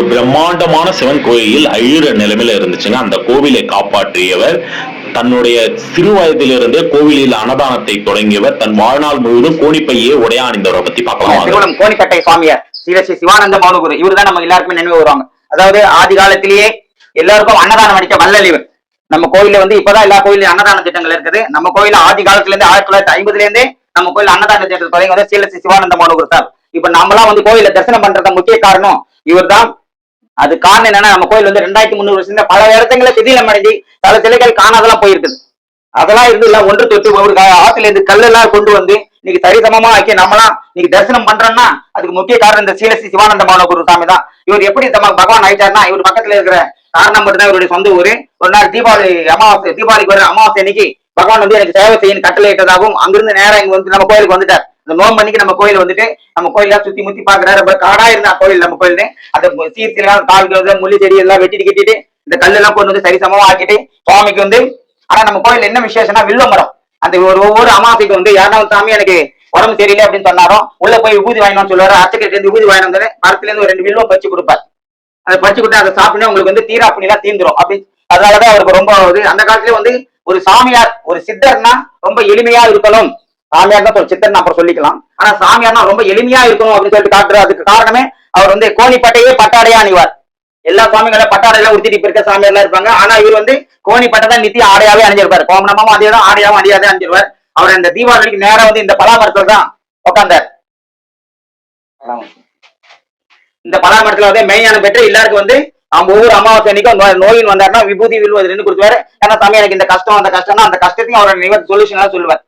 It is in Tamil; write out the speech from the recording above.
ஒரு பிரம்மாண்டமான சிவன் கோயில் அழியிற நிலைமையில இருந்துச்சுங்க அந்த கோவிலை காப்பாற்றியவர் தன்னுடைய சிறு வயதிலிருந்தே கோவிலில் அன்னதானத்தை தொடங்கியவர் தன் வாழ்நாள் முழுவதும் கோணிப்பையே உடையாணிந்தவரை பத்தி பார்க்கலாம் கோணிக்கட்டை சுவாமியார் ஸ்ரீ ஸ்ரீ சிவானந்த மௌனகுரு இவர் தான் நம்ம எல்லாருக்குமே நினைவு வருவாங்க. அதாவது ஆதி காலத்திலேயே எல்லாருக்கும் அன்னதானம் அடிக்க வல்லலிவர் நம்ம கோயில்ல வந்து இப்பதான் எல்லா கோயிலும் அன்னதான திட்டங்கள் இருக்குது. நம்ம கோயில ஆதி காலத்துல இருந்து ஆயிரத்தி தொள்ளாயிரத்தி ஐம்பதுல இருந்தே நம்ம கோயில் அன்னதான திட்டத்தை தொடங்கி வந்து ஸ்ரீ சிவானந்த மௌனகுரு சார். இப்ப நம்மளாம் வந்து கோயில தரிசனம் பண்றது முக்கிய காரணம் இவர் தான் அது காரணம் என்னன்னா நம்ம கோயில் வந்து ரெண்டாயிரத்தி முந்நூறு வருஷம் பல இடத்துல சிதிலம் அடைஞ்சு பல சிலைகள் காணாதெல்லாம் போயிருக்குது. அதெல்லாம் இருந்து எல்லாம் ஒன்று தொட்டு ஒரு க- ஆத்துல இருந்து கல்லெல்லாம் கொண்டு வந்து இன்னைக்கு சரிசமமா ஆக்கி நம்மளாம் இன்னைக்கு தரிசனம் பண்றோம்னா அதுக்கு முக்கிய காரணம் இந்த சீலசி சிவானந்த குரு சாமி தான். இவர் எப்படி பகவான் ஆயிட்டாருன்னா இவர் பக்கத்துல இருக்கிற காரணம் மட்டும் தான் இவருடைய சொந்த ஊரு. ஒரு நாள் தீபாவளி அமாவாசை தீபாவளிக்கு வர அமாவாசை அன்னைக்கு பகவான் வந்து எனக்கு சேவை செய்யணும் கட்டளையிட்டதாகவும் அங்கிருந்து நேரம் இங்க வந்து நம்ம கோயிலுக்கு வந்துட்டார். இந்த நோம்பு அன்னைக்கு நம்ம கோயில் வந்துட்டு நம்ம கோயில சுத்தி முத்தி பாக்குறாரு ரொம்ப காடா இருந்தா கோயில் நம்ம கோயில் அந்த சீர்த்திலாம் கால்கள் முள்ளி செடி எல்லாம் வெட்டிட்டு கட்டிட்டு இந்த கல்லெல்லாம் கொண்டு வந்து சரிசமமா ஆக்கிட்டு சுவாமிக்கு வந்து ஆனா நம்ம கோயில்ல என்ன விசேஷம்னா வில்ல மரம். அந்த ஒரு ஒவ்வொரு அமாவாசைக்கு வந்து யாராவது சாமி எனக்கு உடம்பு சரியில்லை அப்படின்னு சொன்னாரோ உள்ள போய் ஊதி வாங்கினோம்னு சொல்லுவாரு அச்சக்கிட்ட இருந்து ஊதி வாங்கினு வந்து மரத்துல இருந்து ஒரு ரெண்டு வில்வம் பச்சு கொடுப்பார். அதை பச்சு கொடுத்து அதை சாப்பிட்டு உங்களுக்கு வந்து தீரா புண்ணியெல்லாம் தீந்துரும் அப்படி அதனாலதான் அவருக்கு ரொம்ப அந்த காலத்துல வந்து ஒரு சாமியார் ஒரு சித்தர்னா ரொம்ப எளிமையா இருக்கணும். சாமியார் தான் சொல் சித்தன் அப்புறம் சொல்லிக்கலாம். ஆனா சாமியார்னா ரொம்ப எளிமையா இருக்கணும் அப்படின்னு சொல்லிட்டு காட்டுற அதுக்கு காரணமே அவர் வந்து கோணிப்பட்டையே பட்டாடையா அணிவார். எல்லா சாமிகளும் பட்டாடையெல்லாம் உடுத்திட்டு இப்ப இருக்க சாமியார்லாம் இருப்பாங்க. ஆனா இவர் வந்து கோணிப்பட்டை தான் நித்தி ஆடையாவே அணிஞ்சிருப்பாரு. கோமனமாவும் அதே தான் ஆடையாவும் அணியாதே அணிஞ்சிருவார். அவர் அந்த தீபாவளிக்கு நேரம் வந்து இந்த பலாமரத்துல தான் உட்காந்தார் இந்த பலாமரத்துல வந்து மெய்யான பெற்று எல்லாருக்கும் வந்து அவங்க ஒவ்வொரு அமாவாசை அன்னைக்கும் நோய் நோயின் வந்தாருன்னா விபூதி வில்வது நின்று கொடுத்துவாரு ஏன்னா சாமி எனக்கு இந்த கஷ்டம் அந்த கஷ்டம்னா அந்த கஷ்டத்தையும் அவரோட நிவர் சொல்யூஷன் சொல்லுவார்.